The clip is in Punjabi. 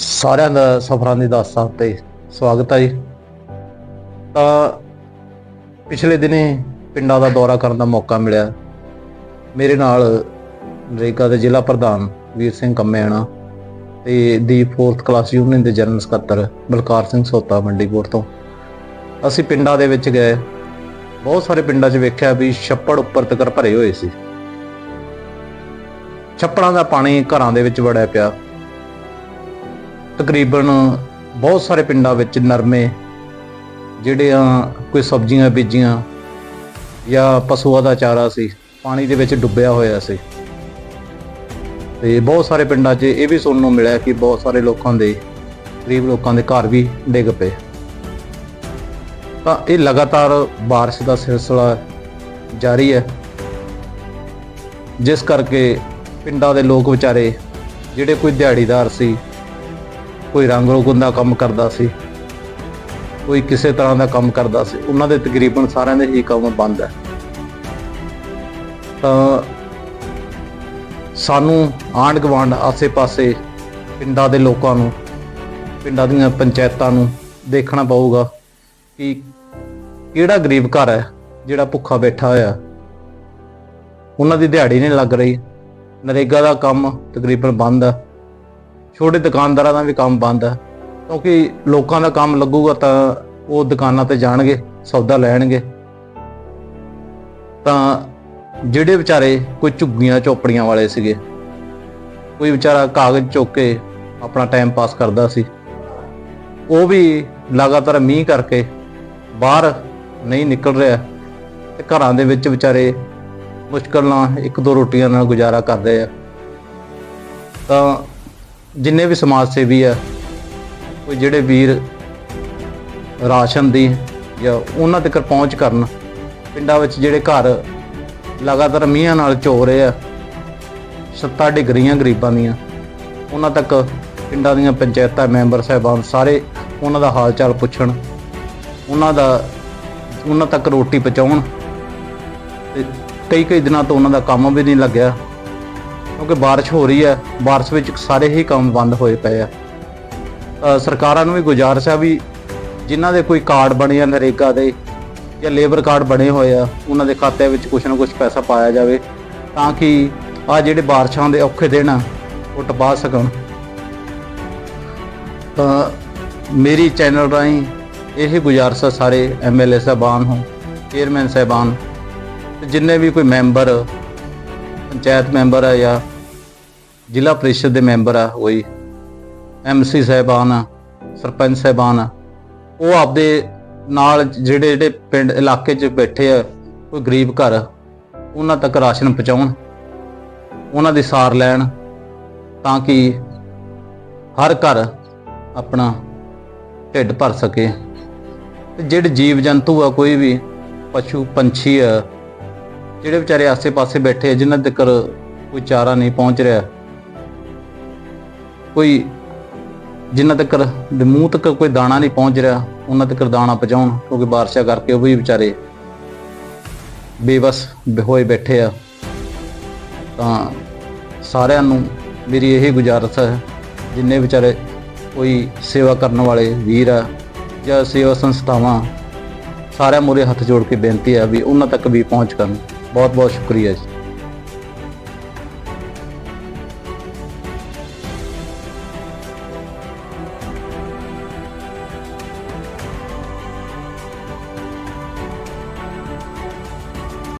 ਸਾਰਿਆਂ ਦਾ ਸਫਰਾਂ ਦੀ ਦਾਸਤਾਂ ਤੇ ਸਵਾਗਤ ਹੈ ਜੀ। ਤਾਂ ਪਿਛਲੇ ਦਿਨੇ ਪਿੰਡਾਂ ਦਾ ਦੌਰਾ ਕਰਨ ਦਾ ਮੌਕਾ ਮਿਲਿਆ। ਮੇਰੇ ਨਾਲ ਨਰੇਗਾ ਦੇ ਜ਼ਿਲ੍ਹਾ ਪ੍ਰਧਾਨ ਵੀਰ ਸਿੰਘ ਕੰਮੇਣਾ ਤੇ ਦੀ 4th ਕਲਾਸ ਯੂਨੀਅਨ ਦੇ ਜਨਰਲ ਸਕੱਤਰ ਬਲਕਾਰ ਸਿੰਘ ਸੋਤਾ ਮੰਡੀਪੁਰ ਤੋਂ। ਅਸੀਂ ਪਿੰਡਾਂ ਦੇ ਵਿੱਚ ਗਏ। ਬਹੁਤ ਸਾਰੇ ਪਿੰਡਾਂ 'ਚ ਵੇਖਿਆ ਵੀ ਛੱਪੜ ਉੱਪਰ ਤੱਕ ਭਰੇ ਹੋਏ ਸੀ। ਛੱਪੜਾਂ ਦਾ ਪਾਣੀ ਘਰਾਂ ਦੇ ਵਿੱਚ ਵੜਿਆ ਪਿਆ। ਤਕਰੀਬਨ ਬਹੁਤ ਸਾਰੇ ਪਿੰਡਾਂ ਵਿੱਚ ਨਰਮੇ ਜਿਹੜੇ ਆ ਕੋਈ ਸਬਜ਼ੀਆਂ ਬੀਜੀਆਂ ਜਾਂ ਪਸ਼ੂਆਂ ਦਾ ਚਾਰਾ ਸੀ ਪਾਣੀ ਦੇ ਵਿੱਚ ਡੁੱਬਿਆ ਹੋਇਆ ਸੀ ਤੇ ਬਹੁਤ ਸਾਰੇ ਪਿੰਡਾਂ 'ਚ ਇਹ ਵੀ ਸੁਣਨ ਨੂੰ ਮਿਲਿਆ ਕਿ ਬਹੁਤ ਸਾਰੇ ਲੋਕਾਂ ਦੇ ਗਰੀਬ ਲੋਕਾਂ ਦੇ ਘਰ ਵੀ ਡਿੱਗ ਪਏ ਤਾਂ ਇਹ ਲਗਾਤਾਰ بارش ਦਾ ਸਿਲਸਿਲਾ ਜਾਰੀ ਹੈ ਜਿਸ ਕਰਕੇ ਪਿੰਡਾਂ ਦੇ ਲੋਕ ਵਿਚਾਰੇ ਜਿਹੜੇ ਕੋਈ ਦਿਹਾੜੀਦਾਰ ਸੀ ਕੋਈ ਰੰਗ ਰੋਗਨ ਦਾ ਕੰਮ ਕਰਦਾ ਸੀ, ਕੋਈ ਕਿਸੇ ਤਰ੍ਹਾਂ ਦਾ ਕੰਮ ਕਰਦਾ ਸੀ, ਉਹਨਾਂ ਦੇ ਤਕਰੀਬਨ ਸਾਰਿਆਂ ਦੇ ਹੀ ਕੰਮ ਬੰਦ ਹੈ। ਤਾਂ ਸਾਨੂੰ ਆਂਢ ਗੁਆਂਢ ਆਸੇ-ਪਾਸੇ ਪਿੰਡਾਂ ਦੇ ਲੋਕਾਂ ਨੂੰ, ਪਿੰਡਾਂ ਦੀਆਂ ਪੰਚਾਇਤਾਂ ਨੂੰ ਦੇਖਣਾ ਪਊਗਾ ਕਿ ਕਿਹੜਾ ਗਰੀਬ ਘਰ ਹੈ ਜਿਹੜਾ ਭੁੱਖਾ ਬੈਠਾ ਹੋਇਆ। ਉਹਨਾਂ ਦੀ ਦਿਹਾੜੀ ਨਹੀਂ ਲੱਗ ਰਹੀ, ਨਰੇਗਾ ਦਾ ਕੰਮ ਤਕਰੀਬਨ ਬੰਦ ਹੈ। ਛੋਟੇ ਦੁਕਾਨਦਾਰਾਂ ਦਾ ਵੀ ਕੰਮ ਬੰਦ ਹੈ ਕਿਉਂਕਿ ਲੋਕਾਂ ਦਾ ਕੰਮ ਲੱਗੂਗਾ ਤਾਂ ਉਹ ਦੁਕਾਨਾਂ ਤੇ ਜਾਣਗੇ, ਸੌਦਾ ਲੈਣਗੇ। ਤਾਂ ਜਿਹੜੇ ਵਿਚਾਰੇ ਕੋਈ ਝੁੱਗੀਆਂ ਝੋਪੜੀਆਂ ਵਾਲੇ ਸੀਗੇ, ਕੋਈ ਵਿਚਾਰਾ ਕਾਗਜ਼ ਚੁੱਕ ਕੇ ਆਪਣਾ ਟਾਈਮ ਪਾਸ ਕਰਦਾ ਸੀ, ਉਹ ਵੀ ਲਗਾਤਾਰ ਮੀਂਹ ਕਰਕੇ ਬਾਹਰ ਨਹੀਂ ਨਿਕਲ ਰਿਹਾ ਤੇ ਘਰਾਂ ਦੇ ਵਿੱਚ ਵਿਚਾਰੇ ਮੁਸ਼ਕਲ ਨਾਲ ਇੱਕ ਦੋ ਰੋਟੀਆਂ ਨਾਲ ਗੁਜ਼ਾਰਾ ਕਰਦੇ ਆ। ਤਾਂ ਜਿੰਨੇ ਵੀ ਸਮਾਜ ਸੇਵੀ ਆ, ਕੋਈ ਜਿਹੜੇ ਵੀਰ ਰਾਸ਼ਨ ਦੀ ਜਾਂ ਉਹਨਾਂ ਤੱਕ ਪਹੁੰਚ ਕਰਨ, ਪਿੰਡਾਂ ਵਿੱਚ ਜਿਹੜੇ ਘਰ ਲਗਾਤਾਰ ਮੀਂਹਾਂ ਨਾਲ ਝੋ ਰਹੇ ਆ, ਸੱਤਾ ਡਿਗਰੀਆਂ ਗਰੀਬਾਂ ਦੀਆਂ, ਉਹਨਾਂ ਤੱਕ ਪਿੰਡਾਂ ਦੀਆਂ ਪੰਚਾਇਤਾਂ, ਮੈਂਬਰ ਸਾਹਿਬਾਨ ਸਾਰੇ ਉਹਨਾਂ ਦਾ ਹਾਲ ਚਾਲ ਪੁੱਛਣ, ਉਹਨਾਂ ਦਾ, ਉਹਨਾਂ ਤੱਕ ਰੋਟੀ ਪਹੁੰਚਾਉਣ, ਤੇ ਕਈ ਕਈ ਦਿਨਾਂ ਤੋਂ ਉਹਨਾਂ ਦਾ ਕੰਮ ਵੀ ਨਹੀਂ ਲੱਗਿਆ। ਕਿਉਂਕਿ بارش ਹੋ ਰਹੀ ਹੈ بارش ਵਿੱਚ ਸਾਰੇ ਹੀ ਕੰਮ ਬੰਦ ਹੋਏ ਪਏ ਆ ਅ, ਸਰਕਾਰਾਂ ਨੂੰ ਵੀ ਗੁਜ਼ਾਰਿਸ਼ ਆ ਵੀ ਜਿਨ੍ਹਾਂ ਦੇ ਕੋਈ ਕਾਰਡ ਬਣੇ ਆ ਨਰੇਗਾ ਦੇ ਜਾਂ ਲੇਬਰ ਕਾਰਡ ਬਣੇ ਹੋਏ ਆ ਉਹਨਾਂ ਦੇ ਖਾਤੇ ਵਿੱਚ ਕੁਝ ਨਾ ਕੁਝ ਪੈਸਾ ਪਾਇਆ ਜਾਵੇ ਤਾਂ ਕਿ ਆ ਜਿਹੜੇ ਬਾਰਿਸ਼ਾਂ ਦੇ ਔਖੇ ਦਿਨ ਆ ਉਹ ਟਪਾ ਸਕਣ ਤਾਂ ਮੇਰੀ ਚੈਨਲ ਰਾਹੀਂ ਇਹ ਗੁਜ਼ਾਰਿਸ਼ ਆ ਸਾਰੇ ਐਮਐਲਏ ਸਾਹਿਬਾਨ ਹੋ ਚੇਅਰਮੈਨ ਸਾਹਿਬਾਨ ਤੇ ਜਿੰਨੇ ਵੀ ਕੋਈ ਮੈਂਬਰ ਪੰਚਾਇਤ ਮੈਂਬਰ ਆ ਜਾਂ ਜ਼ਿਲ੍ਹਾ ਪ੍ਰੀਸ਼ਦ ਦੇ ਮੈਂਬਰ ਆ, ਕੋਈ ਐਮਸੀ ਸਾਹਿਬਾਨ ਆ, ਸਰਪੰਚ ਸਾਹਿਬਾਨ ਆ, ਉਹ ਆਪਦੇ ਨਾਲ ਜਿਹੜੇ ਜਿਹੜੇ ਪਿੰਡ, ਇਲਾਕੇ 'ਚ ਬੈਠੇ ਆ, ਕੋਈ ਗਰੀਬ ਘਰ, ਉਹਨਾਂ ਤੱਕ ਰਾਸ਼ਨ ਪਹੁੰਚਾਉਣ, ਉਹਨਾਂ ਦੀ ਸਾਰ ਲੈਣ ਤਾਂ ਕਿ ਹਰ ਘਰ ਆਪਣਾ ਢਿੱਡ ਭਰ ਸਕੇ। ਤੇ ਜਿਹੜੇ ਜੀਵ ਜੰਤੂ ਆ, ਕੋਈ ਵੀ ਪਸ਼ੂ, ਪੰਛੀ ਆ ਜਿਹੜੇ ਵਿਚਾਰੇ ਆਸੇ-ਪਾਸੇ ਬੈਠੇ ਆ, ਜਿਨ੍ਹਾਂ ਤੱਕ ਕੋਈ ਚਾਰਾ ਨਹੀਂ ਪਹੁੰਚ ਰਿਹਾ। ਕੋਈ ਜਿਨ੍ਹਾਂ ਤੱਕ ਦੇ ਮੂੰਹ ਤੱਕ ਕੋਈ ਦਾਣਾ ਨਹੀਂ ਪਹੁੰਚ ਰਿਹਾ, ਉਹਨਾਂ ਤੱਕ ਦਾਣਾ ਪਹੁੰਚਾਉਣ, ਕਿਉਂਕਿ ਬਾਰਿਸ਼ਾਂ ਕਰਕੇ ਉਹ ਵੀ ਵਿਚਾਰੇ ਬੇਬਸ ਹੋਏ ਬੈਠੇ ਆ। ਤਾਂ ਸਾਰਿਆਂ ਨੂੰ ਮੇਰੀ ਇਹ ਗੁਜ਼ਾਰਿਸ਼ ਹੈ, ਜਿੰਨੇ ਵਿਚਾਰੇ ਕੋਈ ਸੇਵਾ ਕਰਨ ਵਾਲੇ ਵੀਰ ਆ, ਜਾਂ ਸੇਵਾ ਸੰਸਥਾਵਾਂ, ਸਾਰਿਆਂ ਮੂਹਰੇ ਹੱਥ ਜੋੜ ਕੇ ਬੇਨਤੀ ਆ ਵੀ ਉਹਨਾਂ ਤੱਕ ਵੀ ਪਹੁੰਚ ਕਰਨ। ਬਹੁਤ ਬਹੁਤ ਸ਼ੁਕਰੀਆ ਜੀ।